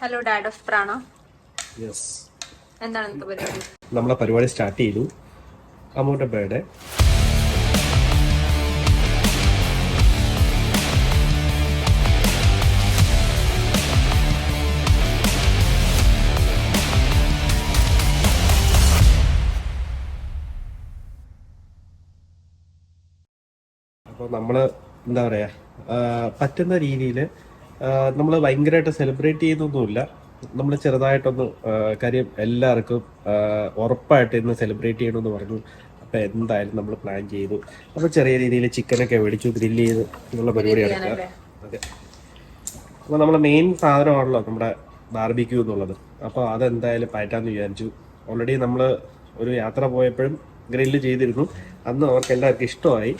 Hello dad of Prana yes എന്താണ് ഇന്നത്തെ പരിപാടി? നമ്മളെ പരിപാടി സ്റ്റാർട്ട് ചെയ്തു. അമ്മൂട്ട ബേർഡേ അപ്പോൾ നമ്മൾ എന്താ പറയുക പറ്റുന്ന രീതിയിൽ നമ്മൾ ഭയങ്കരമായിട്ട് സെലിബ്രേറ്റ് ചെയ്യുന്നൊന്നുമില്ല. നമ്മൾ ചെറുതായിട്ടൊന്ന് കാര്യം എല്ലാവർക്കും ഉറപ്പായിട്ട് ഇന്ന് സെലിബ്രേറ്റ് ചെയ്യണമെന്ന് പറഞ്ഞു. അപ്പോൾ എന്തായാലും നമ്മൾ പ്ലാൻ ചെയ്തു. അപ്പോൾ ചെറിയ രീതിയിൽ ചിക്കനൊക്കെ മേടിച്ചു ഗ്രില്ല് ചെയ്ത് എന്നുള്ള പരിപാടി നടക്കുക? അതെ. അപ്പോൾ നമ്മുടെ മെയിൻ സാധനമാണല്ലോ നമ്മുടെ ബാർബിക്യൂ എന്നുള്ളത്. അപ്പോൾ അതെന്തായാലും പറ്റാമെന്ന് വിചാരിച്ചു. ഓൾറെഡി നമ്മൾ ഒരു യാത്ര പോയപ്പോഴും ഗ്രില്ല് ചെയ്തിരുന്നു. അന്ന് അവർക്ക് എല്ലാവർക്കും ഇഷ്ടമായി.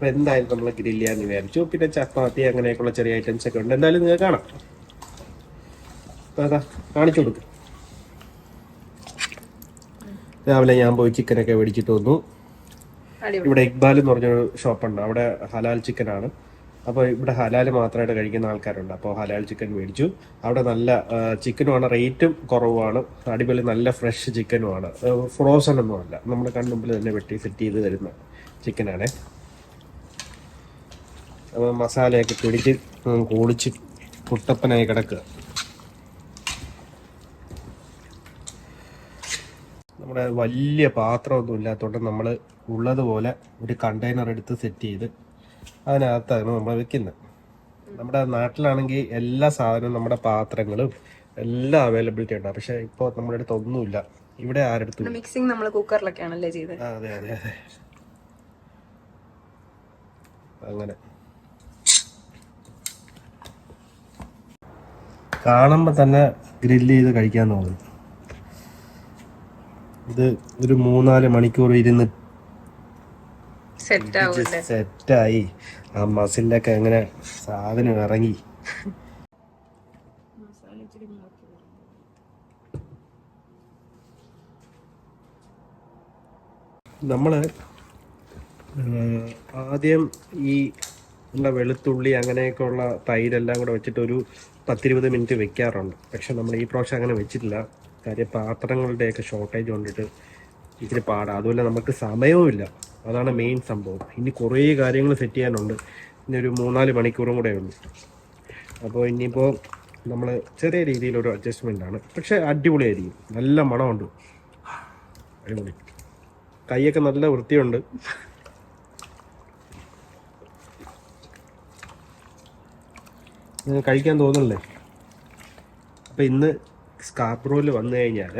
അപ്പോൾ എന്തായാലും നമ്മൾ ഗ്രില്ല് ചെയ്യാന്ന് വിചാരിച്ചു. പിന്നെ ചപ്പാത്തി അങ്ങനെയൊക്കെയുള്ള ചെറിയ ഐറ്റംസ് ഒക്കെ ഉണ്ട്. എന്തായാലും നിങ്ങൾക്ക് കാണാം. അപ്പോൾ അതാ കാണിച്ചു കൊടുക്കും. രാവിലെ ഞാൻ പോയി ചിക്കനൊക്കെ മേടിച്ചിട്ട് വന്നു. ഇവിടെ ഇക്ബാൽ എന്ന് പറഞ്ഞൊരു ഷോപ്പുണ്ട്. അവിടെ ഹലാൽ ചിക്കനാണ്. അപ്പോൾ ഇവിടെ ഹലാൽ മാത്രമായിട്ട് കഴിക്കുന്ന ആൾക്കാരുണ്ട്. അപ്പോൾ ഹലാൽ ചിക്കൻ മേടിച്ചു. അവിടെ നല്ല ചിക്കനുമാണ്. റേറ്റും കുറവാണ് അടിപൊളി നല്ല ഫ്രഷ് ചിക്കനുമാണ്. ഫ്രോസൺ ഒന്നുമല്ല. നമ്മുടെ കൺമുമ്പിൽ തന്നെ വെട്ടി സെറ്റ് ചെയ്ത് തരുന്ന ചിക്കനാണ്. മസാലയൊക്കെ പിടിച്ച് ഉം, കൂടിച്ച് കുട്ടപ്പനായി കിടക്കുക. നമ്മുടെ വലിയ പാത്രമൊന്നും ഇല്ലാത്തതുകൊണ്ട് നമ്മൾ ഉള്ളതുപോലെ ഒരു കണ്ടെയ്നർ എടുത്ത് സെറ്റ് ചെയ്ത് അതിനകത്താണ് നമ്മൾ വെക്കുന്നത്. നമ്മുടെ നാട്ടിലാണെങ്കിൽ എല്ലാ സാധനവും നമ്മുടെ പാത്രങ്ങളും എല്ലാം അവൈലബിലിറ്റി ഉണ്ട്? പക്ഷെ ഇപ്പോൾ നമ്മുടെ അടുത്ത് ഒന്നുമില്ല. ഇവിടെ ആരടുത്തും മിക്സിംഗ് നമ്മൾ കുക്കറിലൊക്കെയാണല്ലേ ചെയ്തത് അതെ അതെ അതെ. അങ്ങനെ. കാണുമ്പോൾ തന്നെ ഗ്രില്ല് ചെയ്ത് കഴിക്കാൻ തോന്നും. ഇത് ഒരു മൂന്നാൽ മണിക്കൂർ ഇരുന്ന് സെറ്റായി ആ മസിലൊക്കെ എങ്ങനെ സാധനം ഇറങ്ങി. നമ്മൾ ആദ്യം ഈ ഉള്ള വെളുത്തുള്ളി അങ്ങനെയൊക്കെയുള്ള തൈരെല്ലാം കൂടെ വെച്ചിട്ട് ഒരു പത്തിരുപത് മിനിറ്റ് വെക്കാറുണ്ട്. പക്ഷെ നമ്മൾ ഈ പ്രാവശ്യം അങ്ങനെ വെച്ചിട്ടില്ല. കാര്യം പാത്രങ്ങളുടെയൊക്കെ ഷോർട്ടേജ് കൊണ്ടിട്ട് ഇച്ചിരി പാടാണ് അതുപോലെ നമുക്ക് സമയവുമില്ല അതാണ് മെയിൻ സംഭവം. ഇനി കുറേ കാര്യങ്ങൾ സെറ്റ് ചെയ്യാനുണ്ട്. ഇനി ഒരു മൂന്നാൽ മണിക്കൂറും കൂടെ ഉള്ളു. അപ്പോൾ ഇനിയിപ്പോൾ നമ്മൾ ചെറിയ രീതിയിലൊരു അഡ്ജസ്റ്റ്മെന്റ് ആണ്. പക്ഷേ അടിപൊളിയായിരിക്കും. നല്ല മണമുണ്ട്. അടിപൊളി. കൈയൊക്കെ നല്ല വൃത്തിയുണ്ട്. നിങ്ങൾക്ക് കഴിക്കാൻ തോന്നണല്ലേ അപ്പോൾ ഇന്ന് സ്കാർബ്രോയിൽ വന്നു കഴിഞ്ഞാൽ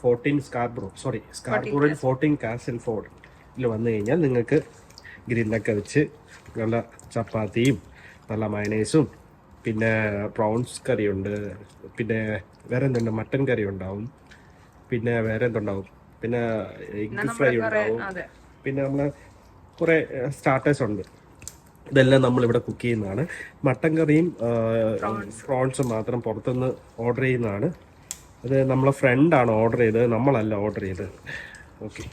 ഫോർട്ടീൻ സ്കാർബ്രോ സോറി സ്കാർബ്രോയിൽ ഫോർട്ടീൻ കാസിൽ ഫോർഡിൽ വന്നു കഴിഞ്ഞാൽ നിങ്ങൾക്ക് ഗ്രില്ലൊക്കെ വെച്ച് നല്ല ചപ്പാത്തിയും നല്ല മയനൈസും പിന്നെ പ്രോൺസ് കറിയുണ്ട് പിന്നെ വേറെ എന്തുണ്ട്? മട്ടൻ കറി ഉണ്ടാവും പിന്നെ വേറെ എന്തുണ്ടാവും? പിന്നെ എഗ് ഫ്രൈ ഉണ്ടാവും പിന്നെ നമ്മൾ കുറേ സ്റ്റാർട്ടേഴ്സ് ഉണ്ട്. ഇതെല്ലാം നമ്മളിവിടെ കുക്ക് ചെയ്യുന്നതാണ്. മട്ടൻ കറിയും പ്രോൺസും മാത്രം പുറത്തുനിന്ന് ഓർഡർ ചെയ്യുന്നതാണ്. അത് നമ്മളെ ഫ്രണ്ടാണ് ഓർഡർ ചെയ്തത്. നമ്മളല്ല ഓർഡർ ചെയ്തത്. ഓക്കെ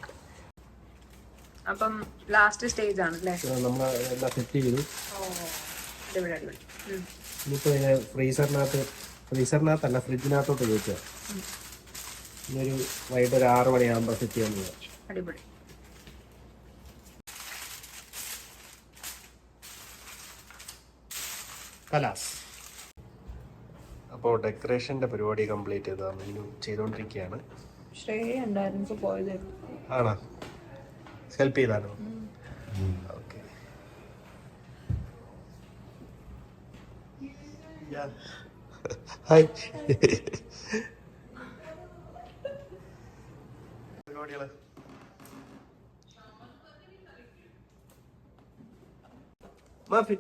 അപ്പം ലാസ്റ്റ് സ്റ്റേജ് ആണല്ലേ നമ്മൾ എല്ലാം സെറ്റ് ചെയ്തു. ഓ അടിപൊളി അടിപൊളി ഉം. ഇനിയിപ്പോൾ ഫ്രീസറിനകത്ത് ഫ്രീസറിനകത്തല്ല ഫ്രിഡ്ജിനകത്തോട്ട് ചോദിച്ചാൽ ഇന്നൊരു വൈകിട്ട് ഒരു ആറ് മണിയാകുമ്പോൾ സെറ്റ് ചെയ്യാമെന്ന് വിചാരിച്ചു. അടിപൊളി. കലാസ്. അപ്പോൾ ഡെക്കറേഷന്റെ പരിപാടി കംപ്ലീറ്റ് ചെയ്തതാണ് ഇനി ചെയ്തുകൊണ്ടിരിക്കുകയാണ്. ആണോ? Help ചെയ്താണോ okay. ഹായ് പരിപാടികൾ. മാഫി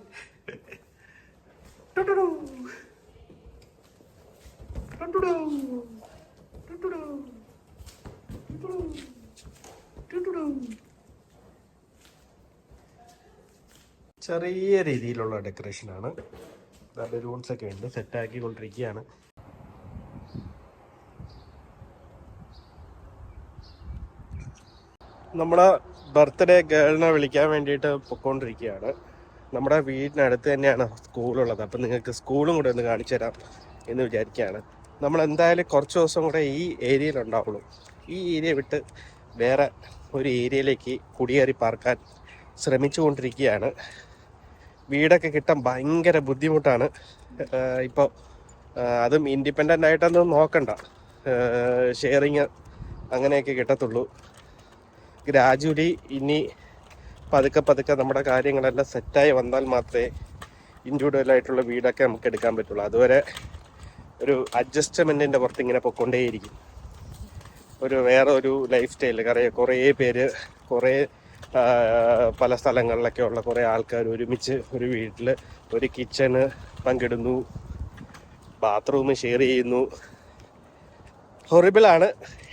ചെറിയ രീതിയിലുള്ള ഡെക്കറേഷൻ ഡെക്കറേഷനാണ് ബലൂൺസ് ഒക്കെ ഉണ്ട്. സെറ്റ് ആക്കിക്കൊണ്ടിരിക്കുകയാണ്. നമ്മുടെ ബർത്ത്ഡേ ഗേളിനെ വിളിക്കാൻ വേണ്ടിയിട്ട് പൊക്കോണ്ടിരിക്കുകയാണ്. നമ്മുടെ വീടിനടുത്ത് തന്നെയാണ് സ്കൂളുള്ളത്. അപ്പം നിങ്ങൾക്ക് സ്കൂളും കൂടെ ഒന്ന് കാണിച്ചു തരാം എന്ന് വിചാരിക്കുകയാണ്. നമ്മൾ എന്തായാലും കുറച്ച് ദിവസം കൂടെ ഈ ഏരിയയിൽ ഉണ്ടാവുള്ളൂ. ഈ ഏരിയ വിട്ട് വേറെ ഒരു ഏരിയയിലേക്ക് കുടിയേറി പാർക്കാൻ ശ്രമിച്ചുകൊണ്ടിരിക്കുകയാണ് വീടൊക്കെ കിട്ടാൻ ഭയങ്കര ബുദ്ധിമുട്ടാണ്. ഇപ്പോൾ അതും ഇൻഡിപെൻഡന്റ് ആയിട്ടൊന്നും നോക്കണ്ട. ഷെയറിങ് അങ്ങനെയൊക്കെ കിട്ടത്തുള്ളൂ. ഗ്രാജുവലി ഇനി പതുക്കെ പതുക്കെ നമ്മുടെ കാര്യങ്ങളെല്ലാം സെറ്റായി വന്നാൽ മാത്രമേ ഇൻഡിവിജ്വൽ ആയിട്ടുള്ള വീടൊക്കെ നമുക്ക് എടുക്കാൻ പറ്റുള്ളൂ. അതുവരെ ഒരു അഡ്ജസ്റ്റ്മെന്റിന്റെ പുറത്ത് ഇങ്ങനെ പൊയ്ക്കൊണ്ടേയിരിക്കും. ഒരു വേറെ ഒരു ലൈഫ് സ്റ്റൈൽ കാരണം കുറേ പേര് കുറേ പല സ്ഥലങ്ങളിലൊക്കെ ഉള്ള കുറേ ആൾക്കാർ ഒരുമിച്ച് ഒരു വീട്ടിൽ ഒരു കിച്ചണ് പങ്കിടുന്നു ബാത്റൂം ഷെയർ ചെയ്യുന്നു. ഹൊറിബിളാണ്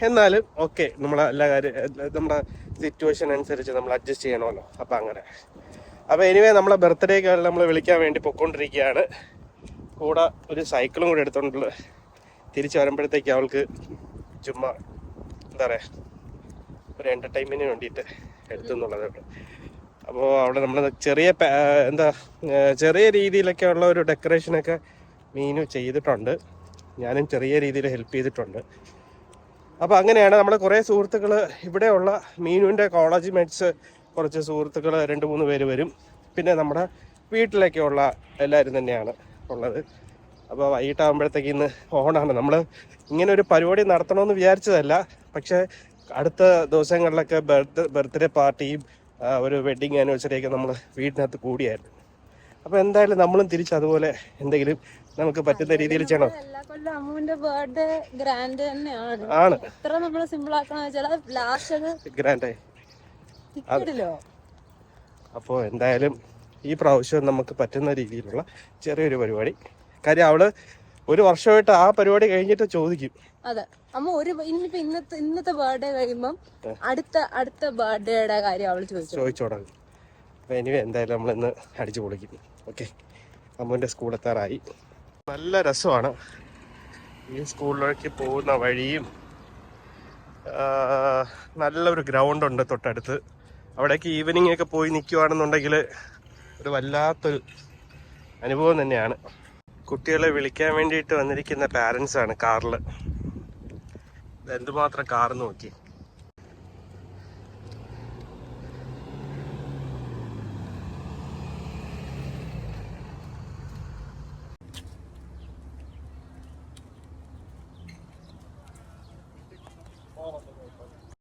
എന്നാലും ഓക്കെ നമ്മളെ എല്ലാ കാര്യം നമ്മുടെ സിറ്റുവേഷൻ അനുസരിച്ച് നമ്മൾ അഡ്ജസ്റ്റ് ചെയ്യണമല്ലോ. അപ്പം അങ്ങനെ. അപ്പോൾ എനിവേ നമ്മളെ ബർത്ത്ഡേക്ക് നമ്മൾ വിളിക്കാൻ വേണ്ടി പൊയ്ക്കൊണ്ടിരിക്കുകയാണ്. കൂടെ ഒരു സൈക്കിളും കൂടെ എടുത്തോണ്ടുള്ള തിരിച്ചു വരുമ്പോഴത്തേക്ക് അവൾക്ക് ചുമ്മാ എന്താ പറയുക ഒരു എന്റർടൈൻമെന്റിന് വേണ്ടിയിട്ട് എടുത്തു എന്നുള്ളതുണ്ട് അപ്പോൾ അവിടെ നമ്മൾ ചെറിയ എന്താ ചെറിയ രീതിയിലൊക്കെ ഉള്ള ഒരു ഡെക്കറേഷനൊക്കെ മീനു ചെയ്തിട്ടുണ്ട്. ഞാനും ചെറിയ രീതിയിൽ ഹെൽപ്പ് ചെയ്തിട്ടുണ്ട്. അപ്പോൾ അങ്ങനെയാണ് നമ്മുടെ കുറേ സുഹൃത്തുക്കൾ ഇവിടെയുള്ള മീനുവിന്റെ കോളേജ് മേറ്റ്സ് കുറച്ച് സുഹൃത്തുക്കൾ രണ്ട് മൂന്ന് പേര് വരും. പിന്നെ നമ്മുടെ വീട്ടിലേക്കുള്ള എല്ലാവരും തന്നെയാണ് ഉള്ളത്. അപ്പോൾ വൈകിട്ടാകുമ്പോഴത്തേക്ക് ഇന്ന് ഓണാണ് നമ്മൾ ഇങ്ങനെ ഒരു പരിപാടി നടത്തണമെന്ന് വിചാരിച്ചതല്ല. പക്ഷേ അടുത്ത ദിവസങ്ങളിലൊക്കെ ബർത്ത് ബർത്ത്ഡേ പാർട്ടിയും ഒരു വെഡിങ് ആനിവേഴ്സറിയൊക്കെ നമ്മൾ വീടിനകത്ത് കൂടിയായിരുന്നു. അപ്പോൾ എന്തായാലും നമ്മളും തിരിച്ച് അതുപോലെ എന്തെങ്കിലും നമുക്ക് പറ്റുന്ന രീതിയിൽ ചെയ്യണം. ആണ്. എത്ര നമ്മൾ സിമ്പിൾ ലാസ്റ്റ് ഗ്രാൻഡ് അപ്പോൾ എന്തായാലും ഈ പ്രാവശ്യം നമുക്ക് പറ്റുന്ന രീതിയിലുള്ള ചെറിയൊരു പരിപാടി. കാര്യം അവൾ ഒരു വർഷമായിട്ട് ആ പരിപാടി കഴിഞ്ഞിട്ട് ചോദിക്കും. അതെ. അമ്മ ഒരു ഇന്നിപ്പോ ഇന്നത്തെ ഇന്നത്തെ ബർത്ത്ഡേ കഴിയുമ്പം അടുത്ത അടുത്ത ബർത്ത്ഡേയുടെ കാര്യം അവൾ ചോദിച്ചു ചോദിച്ചോടാ അപ്പൊ എനിവേ ഇനി എന്തായാലും നമ്മൾ ഇന്ന് അടിച്ചു പൊളിക്കും. ഓക്കെ സ്കൂൾ സ്കൂളെത്താറായി നല്ല രസമാണ്. ഈ സ്കൂളിലേക്ക് പോകുന്ന വഴിയും നല്ലൊരു ഗ്രൗണ്ട് ഉണ്ട് തൊട്ടടുത്ത്. അവിടേക്ക് ഈവനിങ് ഒക്കെ പോയി നിൽക്കുവാണെന്നുണ്ടെങ്കിൽ ഒരു വല്ലാത്തൊരു അനുഭവം തന്നെയാണ്. കുട്ടികളെ വിളിക്കാൻ വേണ്ടിയിട്ട് വന്നിരിക്കുന്ന പാരൻസാണ് കാറിൽ എന്തുമാത്രം കാർ നോക്കി.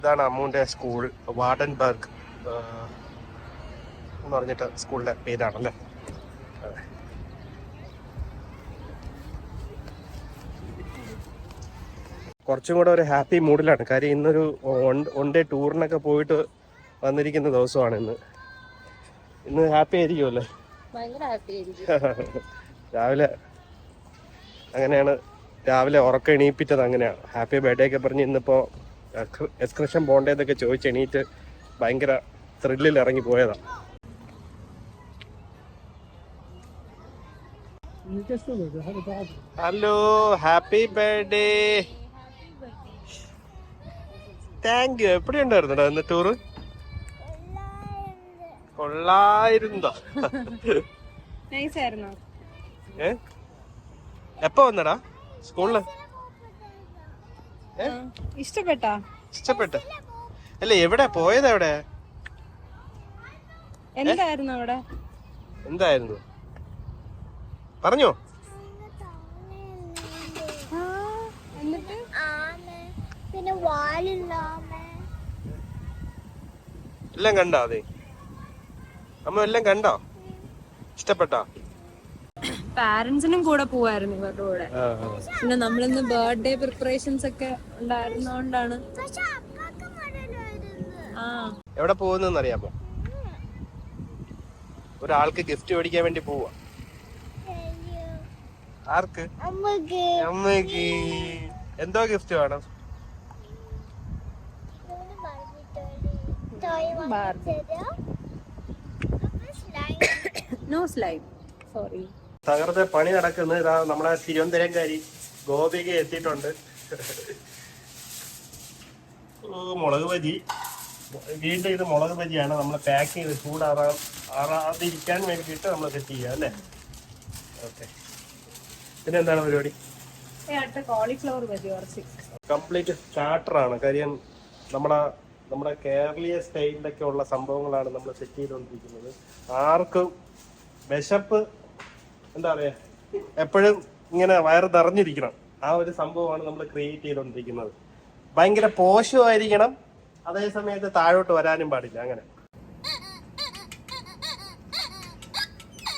ഇതാണ് അമ്മുവിന്റെ സ്കൂൾ വാർഡൻബർഗ് എന്ന് പറഞ്ഞിട്ട് സ്കൂളിന്റെ പേരാണല്ലേ? അതെ. കുറച്ചും കൂടെ ഒരു ഹാപ്പി മൂഡിലാണ് കാര്യം ഇന്നൊരു വൺ ഡേ ടൂറിനൊക്കെ പോയിട്ട് വന്നിരിക്കുന്ന ദിവസമാണ് ഇന്ന്. ഇന്ന് ഹാപ്പി ആയിരിക്കുമല്ലേ രാവിലെ അങ്ങനെയാണ് രാവിലെ ഉറക്കം എണീപ്പിച്ചത് അങ്ങനെയാണ്. ഹാപ്പി ബർത്ത്ഡേ ഒക്കെ പറഞ്ഞ് ഇന്നിപ്പോ എക്സ്കർഷൻ പോണ്ടേന്നൊക്കെ ചോദിച്ച് എണീറ്റ് ഭയങ്കര ത്രില്ലിൽ ഇറങ്ങി പോയതാ. Hello happy birthday thank you എപ്പടി ഉണ്ടായിരുന്നടാ ഇന്ന് ടൂറ് കൊള്ളായിരുന്നോ. നൈസ് ആയിരുന്നു. ഏ? എപ്പോ വന്നടാ? സ്കൂളിൽ? ഇഷ്ടപ്പെട്ടാ? ഇഷ്ടപ്പെട്ട? അല്ല എവിടെ? പോയത് എവിടെ? എന്തായിരുന്നു അവിടെ? എന്തായിരുന്നു? പറഞ്ഞോ. എന്നിട്ട്? പിന്നെ എല്ലാം കണ്ടോ അതെ? അമ്മ എല്ലാം കണ്ടോ? ഇഷ്ടപ്പെട്ടോ? പാരന്റ്സിനും കൂടെ പോവായിരുന്നു ഇവരുടെ കൂടെ. പിന്നെ നമ്മളിന്ന് ബർത്ത്ഡേ പ്രിപ്പറേഷൻസ് ഒക്കെ ഉണ്ടായിരുന്നോണ്ടാണ്. എവിടെ പോകുന്നെന്ന് അറിയാമോ ഒരാൾക്ക് ഗിഫ്റ്റ് മേടിക്കാൻ വേണ്ടി പോവാ. ആർക്ക്? അമ്മയ്ക്ക്. അമ്മയ്ക്ക്. എന്തോ ഗിഫ്റ്റ് വേണം. നോ സ്ലൈം സോറി തകർത്ത പണി നടക്കുന്നത് ഇതാ നമ്മളെ തിരുവനന്തപുരംകാരി ഗോപിക എത്തിയിട്ടുണ്ട്. മുളക് ബജി. വീണ്ടും ഇത് മുളക് ബജിയാണ്. നമ്മൾ പാക്ക് ചെയ്ത് ചൂടാറാ ആറാതിരിക്കാൻ വേണ്ടിയിട്ട് നമ്മൾ സെറ്റ് ചെയ്യുക അല്ലേ? ഓക്കെ. പിന്നെ എന്താണ് പരിപാടി കോളിഫ്ലവർ കുറച്ച്. കംപ്ലീറ്റ് സ്റ്റാർട്ടറാണ് കാര്യം നമ്മുടെ നമ്മുടെ കേരളീയ സ്റ്റൈലിലൊക്കെ ഉള്ള സംഭവങ്ങളാണ് നമ്മൾ സെറ്റ് ചെയ്തുകൊണ്ടിരിക്കുന്നത് ആർക്കും വിശപ്പ് എന്താ പറയാ എപ്പോഴും ഇങ്ങനെ വയറ് നിറഞ്ഞിരിക്കണം. ആ ഒരു സംഭവമാണ് നമ്മൾ ക്രിയേറ്റ് ചെയ്തുകൊണ്ടിരിക്കുന്നത് ഭയങ്കര പോഷമായിരിക്കണം അതേ സമയത്ത് താഴോട്ട് വരാനും പാടില്ല അങ്ങനെ.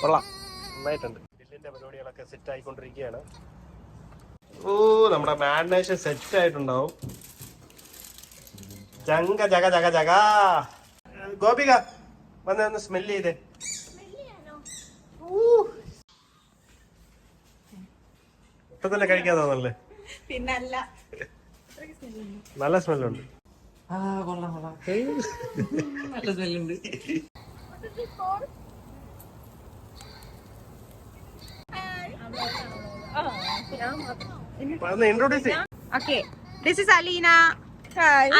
കൊള്ളാം. നന്നായിട്ടുണ്ട്. ബില്ലിന്റെ പരിപാടികളൊക്കെ സെറ്റ് ആയിക്കൊണ്ടിരിക്കുകയാണ്. ഓ നമ്മുടെ മാരിനേഷൻ സെറ്റ് ആയിട്ടുണ്ടാവും. ജങ്ക ജഗ ജഗ ജഗ ഗോപിക വന്ന് ഒന്ന് സ്മെൽ ചെയ്തേ. ഊ. ഇപ്പൊ തന്നെ കഴിക്കാൻ തോന്നല്ലേ പിന്നല്ല. നല്ല സ്മെല്ലുണ്ട്. ആ കൊള്ളാം കൊള്ളാം. നല്ല സ്മെല്ലുണ്ട്. ഇൻട്രോഡ്യൂസ് ചെയ്യാം. Okay this is Aleena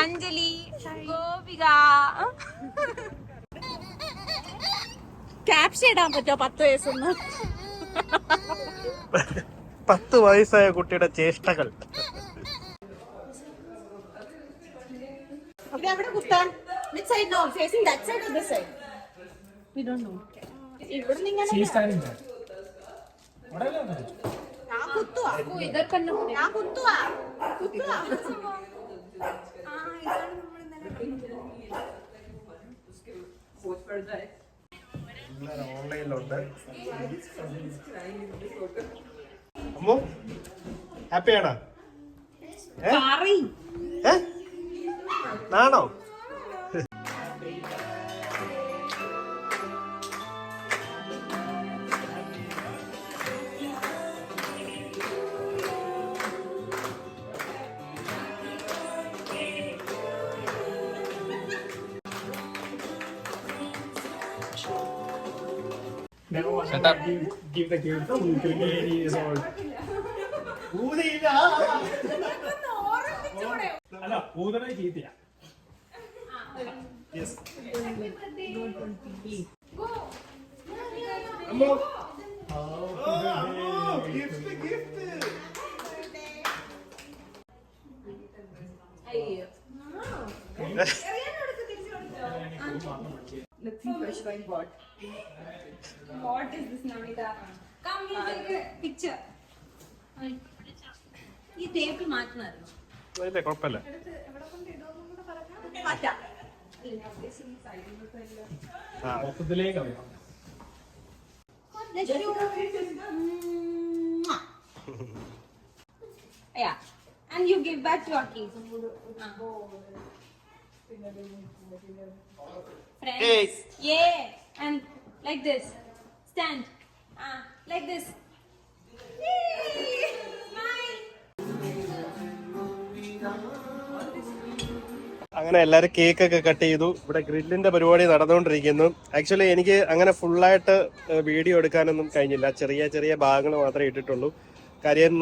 Anjali Gopika. Caption ഇടാൻ പറ്റോ പത്ത് വയസ്സൊന്ന്? പത്ത് വയസ്സായ കുട്ടിയുടെ ചേഷ്ടകൾ. ഇത് എവിടെ കുത്താൻ which side no facing the side or this side V Ammu. up. അല്ല what? What is this? Come take a picture. ഈ ടേപ്പ് മാറ്റണമായിരുന്നു ഇല്ല കുഴപ്പമില്ല മാറ്റാം ആ മൊത്തത്തിലേക്ക് അറിയാം Let's do Mwah. Yeah. And you give back to Aki. Friends. Hey. Yeah. And like this. Stand. Ah, like this. Yay! അങ്ങനെ എല്ലാവരും കേക്ക് ഒക്കെ കട്ട് ചെയ്തു. ഇവിടെ ഗ്രില്ലിന്റെ പരിപാടി നടന്നുകൊണ്ടിരിക്കുന്നു. ആക്ച്വലി എനിക്ക് അങ്ങനെ ഫുള്ളായിട്ട് വീഡിയോ എടുക്കാനൊന്നും കഴിഞ്ഞില്ല. ചെറിയ ചെറിയ ഭാഗങ്ങൾ മാത്രമേ ഇട്ടിട്ടുള്ളൂ. കാര്യം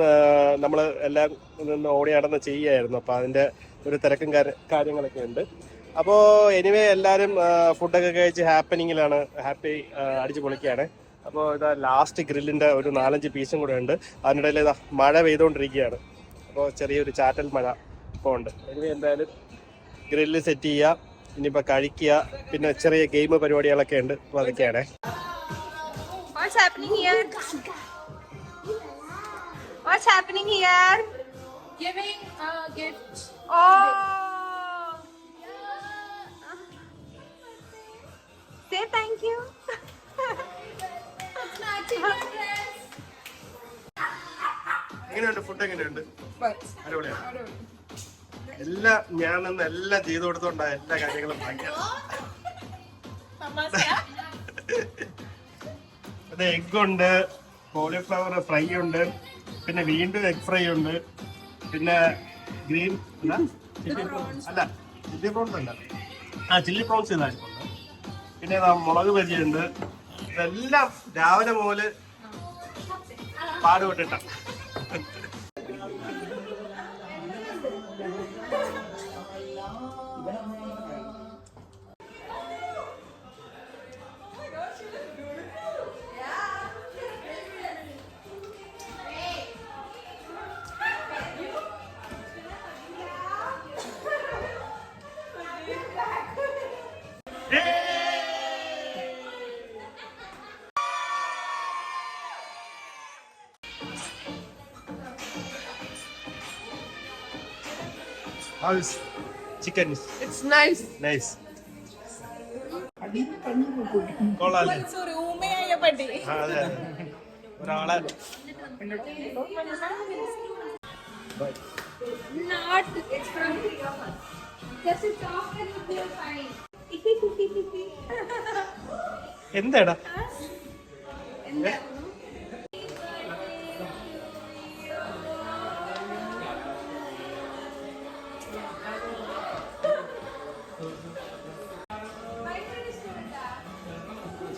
നമ്മൾ എല്ലാം നിന്ന് ഓടി നടന്ന് ചെയ്യുകയായിരുന്നു. അപ്പോൾ അതിന്റെ ഒരു തിരക്കും കാര്യങ്ങളൊക്കെ ഉണ്ട്. അപ്പോൾ എനിവേ എല്ലാവരും ഫുഡൊക്കെ കഴിച്ച് ഹാപ്പനിങ്ങിലാണ് ഹാപ്പി അടിച്ചു പൊളിക്കുകയാണ്. അപ്പോൾ ഇതാ ലാസ്റ്റ് ഗ്രില്ലിന്റെ ഒരു നാലഞ്ച് പീസും കൂടെ ഉണ്ട്. അതിനിടയിൽ ഇതാ മഴ പെയ്തുകൊണ്ടിരിക്കുകയാണ്. അപ്പോൾ ചെറിയൊരു ചാറ്റൽ മഴ ഇപ്പോൾ ഉണ്ട്. എനിവേ എന്തായാലും ഗ്രില്ല് സെറ്റ് ചെയ്യുക ഇനിയിപ്പോൾ കഴിക്കുക പിന്നെ ചെറിയ ഗെയിം പരിപാടികളൊക്കെ ഉണ്ട് അപ്പോൾ അതൊക്കെയാണ് What's happening here? What's happening here? Giving a gift. Oh. Say thank you. എങ്ങനെയുണ്ട് ഫുഡ് എങ്ങനെയുണ്ട് അടിപൊളിയാണ് എല്ലാം ഞാൻ നിന്ന് എല്ലാം ചെയ്തു കൊടുത്തോണ്ടാ എല്ലാ കാര്യങ്ങളും അത് എഗ് ഉണ്ട് കോളിഫ്ലവർ ഫ്രൈ ഉണ്ട് പിന്നെ വീണ്ടും എഗ് ഫ്രൈ ഉണ്ട് പിന്നെ ഗ്രീൻ അല്ല ചില്ലി പ്രോൺസ് അല്ല. ആ ചില്ലി പ്രോൺസ് ചെയ്തായിട്ടുണ്ട് പിന്നെ മുളക് ബജിയുണ്ട് ഇതെല്ലാം രാവിലെ മുതൽ പാടുപെട്ടിട്ട is chicken It's nice. Nice. കൊള്ളാല്ലേ Sorry, ഊമയായ പട്ടി. അതെ. ഒരാളെ Not. It's from us. Just a talk and you feel fine. എന്താടാ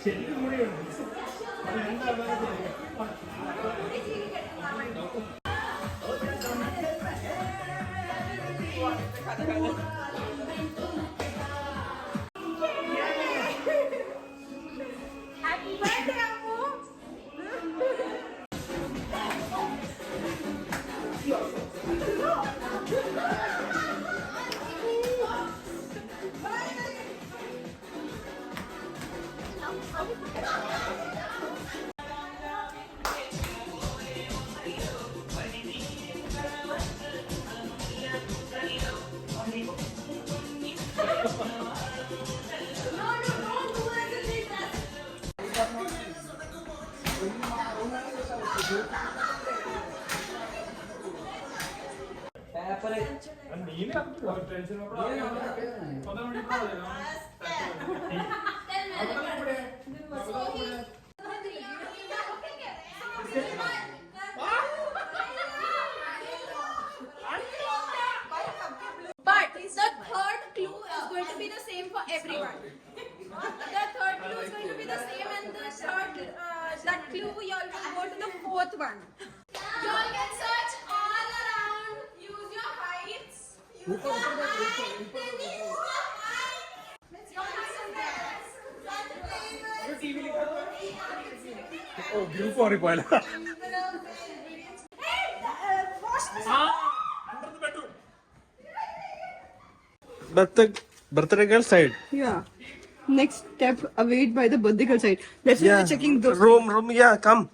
我的心在小鹿乱撞从前像一只飞蛾扑火的飞蛾 But the third clue is going to be the same for everyone. The third clue is going to be the same, and the third, uh, that clue, you all will go to the fourth one. You all can search ओ group और पहला Birthday, birthday girl side. Yeah. Next step await by the birthday girl side. That's yeah. we're checking the Room, room, yeah, come.